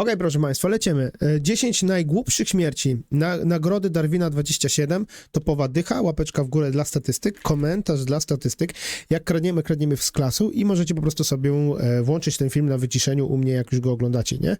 Okej, proszę Państwa, lecimy. E, 10 najgłupszych śmierci. Na, nagrody Darwina 27, topowa dycha, łapeczka w górę dla statystyk, komentarz dla statystyk. Jak kradniemy, kradniemy z klasu i możecie po prostu sobie e, włączyć ten film na wyciszeniu u mnie, jak już go oglądacie, nie?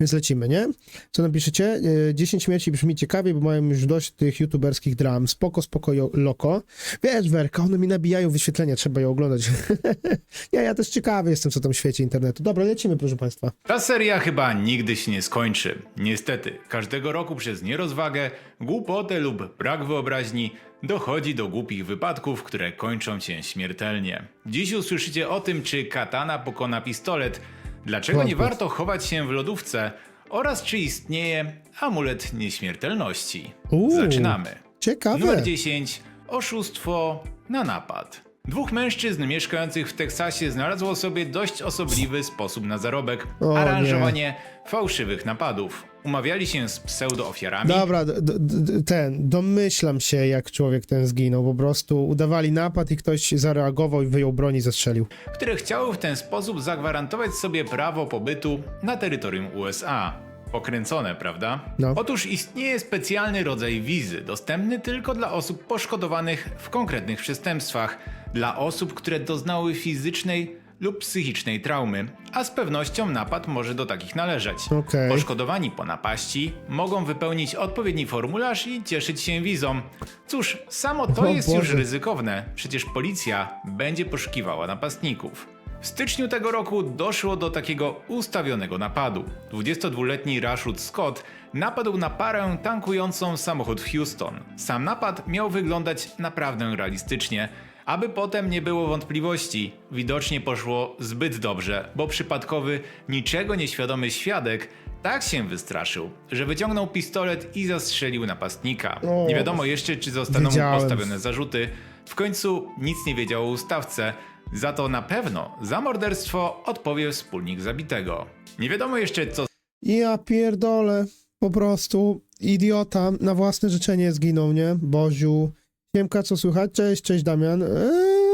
Więc lecimy, nie? Co napiszecie? E, 10 śmierci brzmi ciekawie, bo mają już dość tych youtuberskich dram. Spoko, spoko, loko. Wiesz, Werka, one mi nabijają wyświetlenia, trzeba je oglądać. nie, ja też ciekawy jestem, co tam w świecie internetu. Dobra, lecimy, proszę Państwa. Ta seria chyba nigdy się nie skończy. Niestety, każdego roku przez nierozwagę, głupotę lub brak wyobraźni dochodzi do głupich wypadków, które kończą się śmiertelnie. Dziś usłyszycie o tym, czy katana pokona pistolet, dlaczego nie warto chować się w lodówce oraz czy istnieje amulet nieśmiertelności. Uuu. Zaczynamy. Ciekawe. Numer 10. Oszustwo na napad. Dwóch mężczyzn mieszkających w Teksasie znalazło sobie dość osobliwy sposób na zarobek O, aranżowanie fałszywych napadów. Umawiali się z pseudo-ofiarami, Dobra, d- d- d- ten, domyślam się, jak człowiek ten zginął. Po prostu udawali napad i ktoś zareagował i wyjął broń i zastrzelił. które chciały w ten sposób zagwarantować sobie prawo pobytu na terytorium USA. Pokręcone, prawda? No. Otóż istnieje specjalny rodzaj wizy, dostępny tylko dla osób poszkodowanych w konkretnych przestępstwach, dla osób, które doznały fizycznej lub psychicznej traumy, a z pewnością napad może do takich należeć. Okej. Poszkodowani po napaści mogą wypełnić odpowiedni formularz i cieszyć się wizą. Cóż, samo to O jest już Boże. ryzykowne, przecież policja będzie poszukiwała napastników. W styczniu tego roku doszło do takiego ustawionego napadu. 22-letni Rashud Scott napadł na parę tankującą samochód w Houston. Sam napad miał wyglądać naprawdę realistycznie, aby potem nie było wątpliwości. Widocznie poszło zbyt dobrze, bo przypadkowy, niczego nieświadomy świadek tak się wystraszył, że wyciągnął pistolet i zastrzelił napastnika. O, Nie wiadomo jeszcze, czy zostaną mu postawione zarzuty. W końcu nic nie wiedział o ustawce, za to na pewno za morderstwo odpowie wspólnik zabitego. Nie wiadomo jeszcze, co Ja pierdolę. Po prostu idiota na własne życzenie zginął, nie? Boziu. Siemka, co słychać? Cześć, cześć Damian. Eee,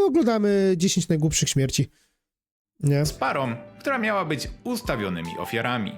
oglądamy 10 najgłupszych śmierci. Nie? z parą, która miała być ustawionymi ofiarami.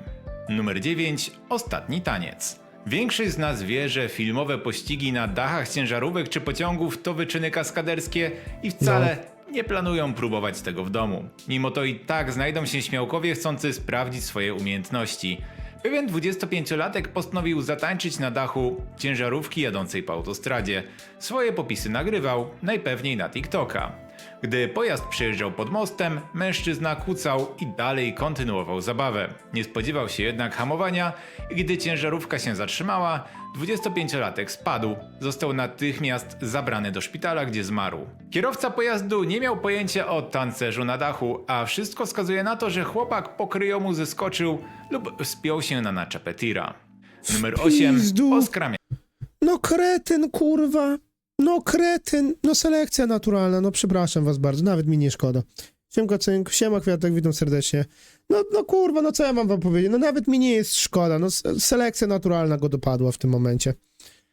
Numer 9. Ostatni taniec. Większość z nas wie, że filmowe pościgi na dachach ciężarówek czy pociągów to wyczyny kaskaderskie i wcale nie planują próbować tego w domu. Mimo to i tak znajdą się śmiałkowie chcący sprawdzić swoje umiejętności. Pewien 25-latek postanowił zatańczyć na dachu ciężarówki jadącej po autostradzie. Swoje popisy nagrywał, najpewniej na TikToka. Gdy pojazd przejeżdżał pod mostem, mężczyzna kucał i dalej kontynuował zabawę. Nie spodziewał się jednak hamowania i gdy ciężarówka się zatrzymała, 25-latek spadł. Został natychmiast zabrany do szpitala, gdzie zmarł. Kierowca pojazdu nie miał pojęcia o tancerzu na dachu, a wszystko wskazuje na to, że chłopak pokryjomu zeskoczył lub wspiął się na naczepę tira. Numer 8. pizdu. Oskramia. No kretyn, kurwa. No kretyn. No selekcja naturalna. No przepraszam was bardzo. Nawet mi nie szkoda. Siemka Cynk, siema Kwiatek, witam serdecznie. No, no kurwa, no co ja mam wam powiedzieć? No nawet mi nie jest szkoda. No selekcja naturalna go dopadła w tym momencie.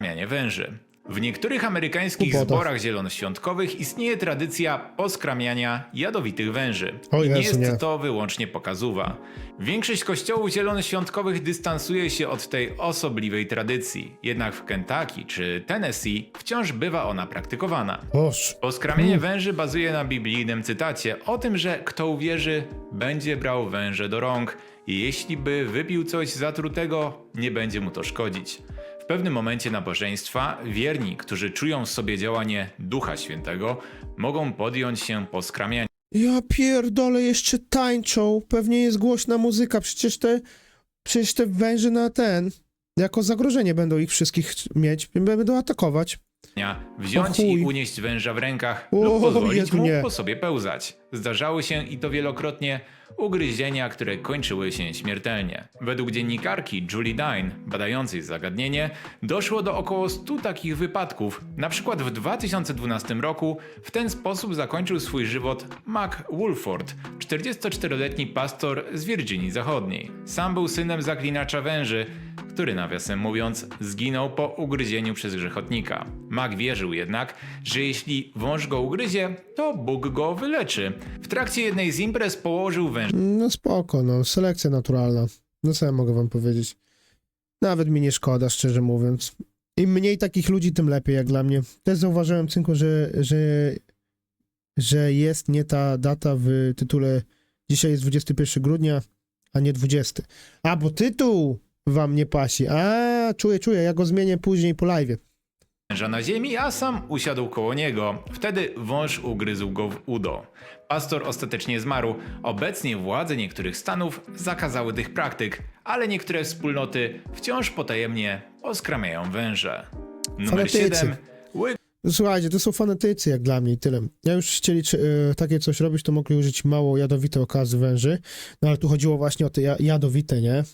Mianie węży. W niektórych amerykańskich Głupota. zborach zielonoświątkowych istnieje tradycja poskramiania jadowitych węży. O I nie Jezu, jest nie. to wyłącznie pokazuwa. Większość kościołów zielonoświątkowych dystansuje się od tej osobliwej tradycji. Jednak w Kentucky czy Tennessee wciąż bywa ona praktykowana. Boż. Poskramianie węży bazuje na biblijnym cytacie o tym, że kto uwierzy, będzie brał węże do rąk i jeśli by wypił coś zatrutego, nie będzie mu to szkodzić. W pewnym momencie nabożeństwa wierni, którzy czują w sobie działanie Ducha Świętego, mogą podjąć się poskramiania. Ja pierdolę, jeszcze tańczą. Pewnie jest głośna muzyka. Przecież te, przecież te węże na ten, jako zagrożenie będą ich wszystkich mieć. Będą atakować. wziąć O chuj. i unieść węża w rękach O, lub pozwolić Jezu, mu nie. po sobie pełzać. Zdarzały się i to wielokrotnie ugryzienia, które kończyły się śmiertelnie. Według dziennikarki Julie Dine, badającej zagadnienie, doszło do około 100 takich wypadków. Na przykład w 2012 roku w ten sposób zakończył swój żywot Mac Woolford, 44-letni pastor z Virginii Zachodniej. Sam był synem zaklinacza węży, który nawiasem mówiąc zginął po ugryzieniu przez grzechotnika. Mag wierzył jednak, że jeśli wąż go ugryzie, to Bóg go wyleczy. W trakcie jednej z imprez położył węża No spoko, no. Selekcja naturalna. No co ja mogę wam powiedzieć? Nawet mi nie szkoda, szczerze mówiąc. Im mniej takich ludzi, tym lepiej, jak dla mnie. Też zauważyłem, Cynku, że, że, że jest nie ta data w tytule. Dzisiaj jest 21 grudnia, a nie 20. A, bo tytuł wam nie pasi. A, czuję, czuję, ja go zmienię później po live. Węża na ziemi, a sam usiadł koło niego. Wtedy wąż ugryzł go w udo. Pastor ostatecznie zmarł. Obecnie władze niektórych stanów zakazały tych praktyk, ale niektóre wspólnoty wciąż potajemnie oskramiają węże. Numer Fanatycy. 7. Łyk Słuchajcie, to są fanatycy jak dla mnie i tyle. Ja już chcieli czy, e, takie coś robić, to mogli użyć mało jadowite okazy węży, no ale tu chodziło właśnie o te ja, jadowite, nie?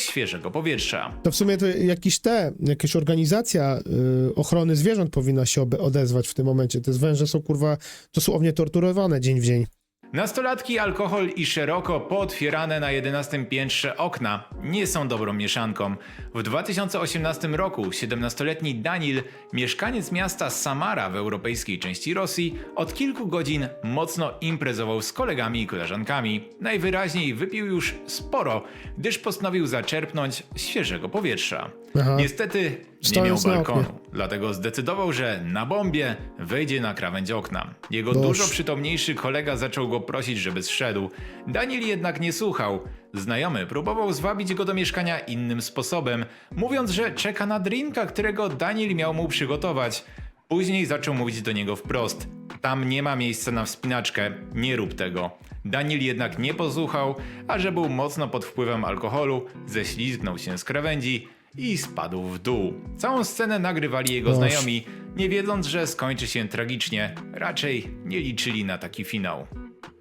Świeżego powietrza. To w sumie to jakiś te, jakaś organizacja y, ochrony zwierząt powinna się odezwać w tym momencie. Te węże są kurwa dosłownie torturowane dzień w dzień. Nastolatki, alkohol i szeroko pootwierane na 11 piętrze okna nie są dobrą mieszanką. W 2018 roku 17-letni Danil, mieszkaniec miasta Samara w europejskiej części Rosji, od kilku godzin mocno imprezował z kolegami i koleżankami. Najwyraźniej wypił już sporo, gdyż postanowił zaczerpnąć świeżego powietrza. Aha. Niestety nie miał balkonu, oknie. dlatego zdecydował, że na bombie wejdzie na krawędź okna. Jego Boż. dużo przytomniejszy kolega zaczął go prosić, żeby zszedł. Daniel jednak nie słuchał. Znajomy próbował zwabić go do mieszkania innym sposobem, mówiąc, że czeka na drinka, którego Daniel miał mu przygotować. Później zaczął mówić do niego wprost: Tam nie ma miejsca na wspinaczkę, nie rób tego. Daniel jednak nie posłuchał, a że był mocno pod wpływem alkoholu, ześlizgnął się z krawędzi i spadł w dół. Całą scenę nagrywali jego Boż. znajomi, nie wiedząc, że skończy się tragicznie. Raczej nie liczyli na taki finał.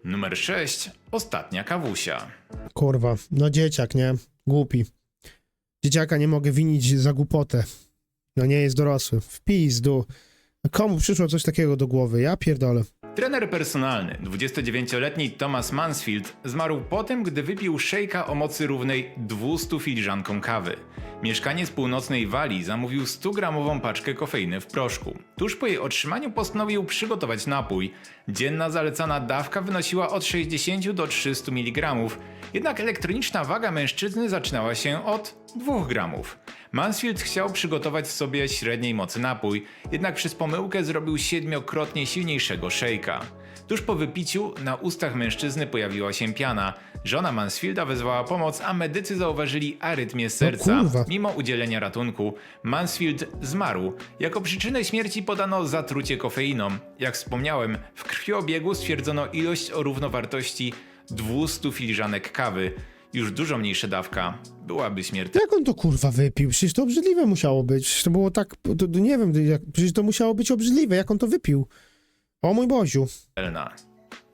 Numer 6. Ostatnia kawusia. Kurwa, no dzieciak, nie? Głupi. Dzieciaka nie mogę winić za głupotę. No nie jest dorosły. W pizdu. Komu przyszło coś takiego do głowy? Ja pierdolę. Trener personalny, 29-letni Thomas Mansfield, zmarł po tym, gdy wypił szejka o mocy równej 200 filiżankom kawy. Mieszkaniec północnej Walii zamówił 100-gramową paczkę kofeiny w proszku. Tuż po jej otrzymaniu postanowił przygotować napój. Dzienna zalecana dawka wynosiła od 60 do 300 mg, jednak elektroniczna waga mężczyzny zaczynała się od 2 gramów. Mansfield chciał przygotować sobie średniej mocy napój, jednak przez pomyłkę zrobił siedmiokrotnie silniejszego szejka. Tuż po wypiciu na ustach mężczyzny pojawiła się piana. Żona Mansfielda wezwała pomoc, a medycy zauważyli arytmię serca. kurwa. Mimo udzielenia ratunku, Mansfield zmarł. Jako przyczynę śmierci podano zatrucie kofeiną. Jak wspomniałem, w krwiobiegu stwierdzono ilość o równowartości 200 filiżanek kawy. Już dużo mniejsza dawka byłaby śmiertelna. Jak on to kurwa wypił? Przecież to obrzydliwe musiało być. To było tak, to, to nie wiem, jak, przecież to musiało być obrzydliwe. Jak on to wypił? O mój Boziu.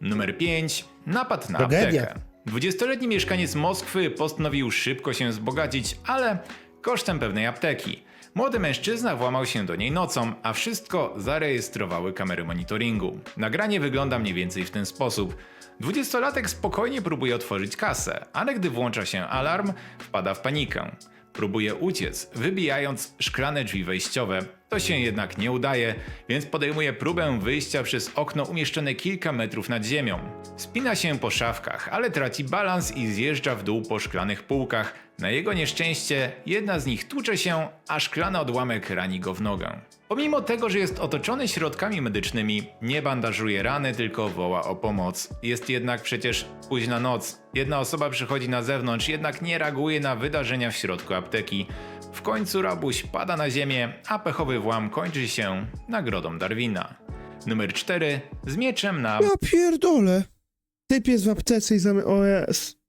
Numer 5. Napad na Tragedia. aptekę. 20-letni mieszkaniec Moskwy postanowił szybko się wzbogacić, ale kosztem pewnej apteki. Młody mężczyzna włamał się do niej nocą, a wszystko zarejestrowały kamery monitoringu. Nagranie wygląda mniej więcej w ten sposób. Dwudziestolatek spokojnie próbuje otworzyć kasę, ale gdy włącza się alarm, wpada w panikę. Próbuje uciec, wybijając szklane drzwi wejściowe. To się jednak nie udaje, więc podejmuje próbę wyjścia przez okno umieszczone kilka metrów nad ziemią. Spina się po szafkach, ale traci balans i zjeżdża w dół po szklanych półkach. Na jego nieszczęście jedna z nich tłucze się, a szklany odłamek rani go w nogę. Pomimo tego, że jest otoczony środkami medycznymi, nie bandażuje rany, tylko woła o pomoc. Jest jednak przecież późna noc. Jedna osoba przychodzi na zewnątrz, jednak nie reaguje na wydarzenia w środku apteki. W końcu rabuś pada na ziemię, a pechowy włam kończy się nagrodą Darwina. Numer 4. Z mieczem na Ja pierdolę. Typ jest w aptece i zamy... O jest.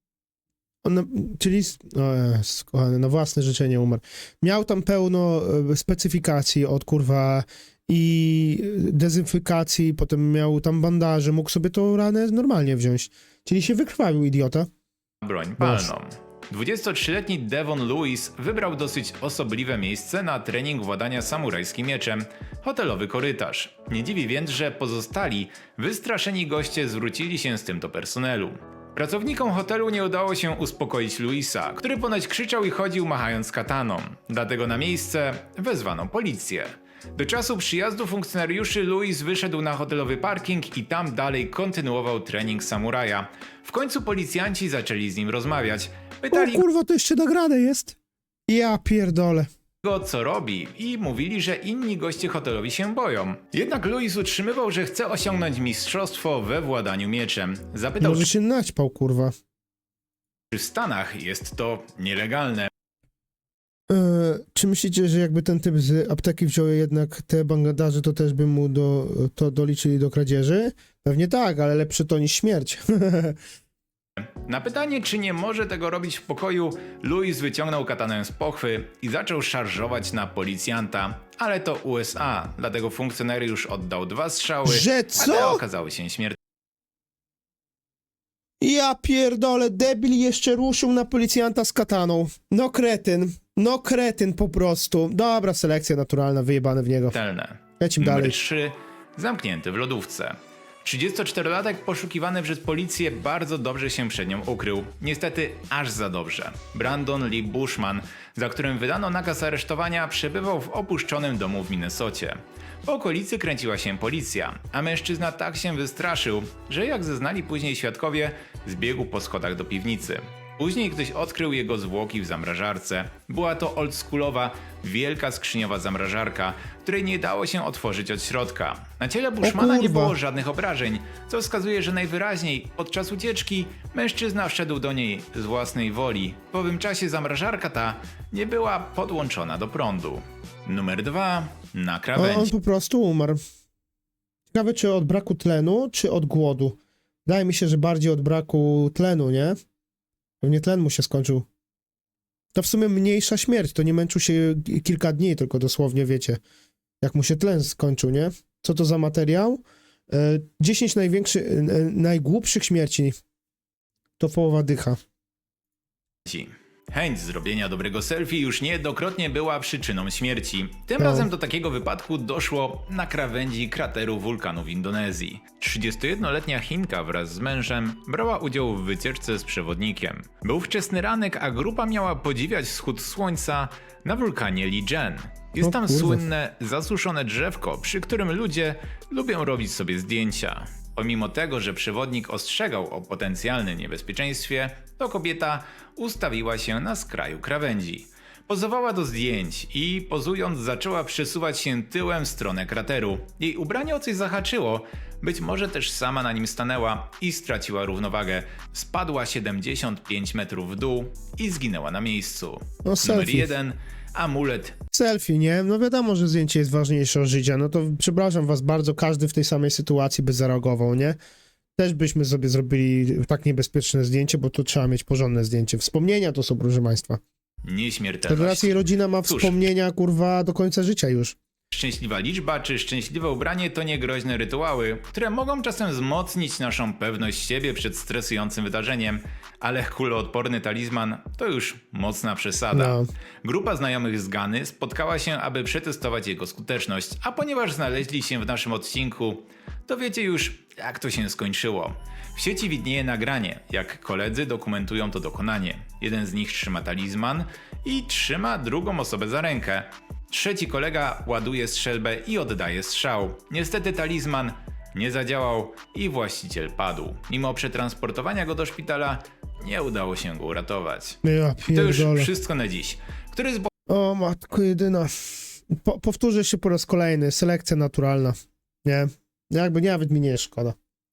On, czyli... Jest, kochany, na własne życzenie umarł. Miał tam pełno e, specyfikacji od kurwa i dezynfekacji, potem miał tam bandaże, mógł sobie tą ranę normalnie wziąć. Czyli się wykrwawił, idiota. broń palną. 23-letni Devon Lewis wybrał dosyć osobliwe miejsce na trening władania samurajskim mieczem hotelowy korytarz. Nie dziwi więc, że pozostali, wystraszeni goście zwrócili się z tym do personelu. Pracownikom hotelu nie udało się uspokoić Luisa, który ponoć krzyczał i chodził machając kataną. Dlatego na miejsce wezwano policję. Do czasu przyjazdu funkcjonariuszy Louis wyszedł na hotelowy parking i tam dalej kontynuował trening samuraja. W końcu policjanci zaczęli z nim rozmawiać. O Pytali kurwa, to jeszcze nagrane jest. Ja pierdolę. Go, co robi i mówili, że inni goście hotelowi się boją. Jednak Louis utrzymywał, że chce osiągnąć mistrzostwo we władaniu mieczem. Zapytał, Może się naćpał, kurwa. czy w Stanach jest to nielegalne. E, czy myślicie, że jakby ten typ z apteki wziął jednak te bandaże, to też by mu do, to doliczyli do kradzieży? Pewnie tak, ale lepsze to niż śmierć. Na pytanie, czy nie może tego robić w pokoju, Louis wyciągnął katanę z pochwy i zaczął szarżować na policjanta. Ale to USA, dlatego funkcjonariusz oddał dwa strzały, Że ale co? okazały się śmiertelne. Ja pierdolę, debil jeszcze ruszył na policjanta z kataną. No kretyn, no kretyn po prostu. Dobra, selekcja naturalna, wyjebane w niego. Lecimy Numer dalej. 3. Zamknięty w lodówce. 34-latek poszukiwany przez policję bardzo dobrze się przed nią ukrył. Niestety aż za dobrze. Brandon Lee Bushman, za którym wydano nakaz aresztowania, przebywał w opuszczonym domu w Minnesocie. Po okolicy kręciła się policja, a mężczyzna tak się wystraszył, że jak zeznali później świadkowie, zbiegł po schodach do piwnicy. Później ktoś odkrył jego zwłoki w zamrażarce. Była to oldschoolowa, wielka skrzyniowa zamrażarka, której nie dało się otworzyć od środka. Na ciele Bushmana nie było żadnych obrażeń, co wskazuje, że najwyraźniej podczas ucieczki mężczyzna wszedł do niej z własnej woli. W owym czasie zamrażarka ta nie była podłączona do prądu. Numer 2. Na O, on krawędzi. po prostu umarł. Ciekawe, czy od braku tlenu, czy od głodu. Wydaje mi się, że bardziej od braku tlenu, nie? Pewnie tlen mu się skończył. To w sumie mniejsza śmierć, to nie męczył się kilka dni, tylko dosłownie wiecie, jak mu się tlen skończył, nie? Co to za materiał? E, 10 największych, e, najgłupszych śmierci. To połowa dycha. Chęć zrobienia dobrego selfie już niejednokrotnie była przyczyną śmierci. Tym No. razem do takiego wypadku doszło na krawędzi krateru wulkanu w Indonezji. 31-letnia Chinka wraz z mężem brała udział w wycieczce z przewodnikiem. Był wczesny ranek, a grupa miała podziwiać wschód słońca na wulkanie Lijen. Jest tam słynne, zasuszone drzewko, przy którym ludzie lubią robić sobie zdjęcia. Pomimo tego, że przewodnik ostrzegał o potencjalnym niebezpieczeństwie, to kobieta ustawiła się na skraju krawędzi. Pozowała do zdjęć i pozując zaczęła przesuwać się tyłem w stronę krateru. Jej ubranie o coś zahaczyło, być może też sama na nim stanęła i straciła równowagę. Spadła 75 metrów w dół i zginęła na miejscu. No, Numer. 1. Amulet Selfie, nie? No wiadomo, że zdjęcie jest ważniejsze od życia. No to przepraszam was bardzo, każdy w tej samej sytuacji by zareagował, nie? Też byśmy sobie zrobili tak niebezpieczne zdjęcie, bo to trzeba mieć porządne zdjęcie. Wspomnienia to są, proszę państwa. nieśmiertelność. Teraz jej rodzina ma Cóż. wspomnienia, kurwa, do końca życia już. Szczęśliwa liczba czy szczęśliwe ubranie to niegroźne rytuały, które mogą czasem wzmocnić naszą pewność siebie przed stresującym wydarzeniem, ale kuloodporny talizman to już mocna przesada. No. Grupa znajomych z Gany spotkała się, aby przetestować jego skuteczność, a ponieważ znaleźli się w naszym odcinku, to wiecie już, jak to się skończyło. W sieci widnieje nagranie, jak koledzy dokumentują to dokonanie. Jeden z nich trzyma talizman i trzyma drugą osobę za rękę. Trzeci kolega ładuje strzelbę i oddaje strzał. Niestety talizman nie zadziałał i właściciel padł. Mimo przetransportowania go do szpitala, nie udało się go uratować. Ja To już wszystko na dziś. Który z O matko jedyna. Po, powtórzę się po raz kolejny. Selekcja naturalna. Nie? Jakby nawet mi nie szkoda.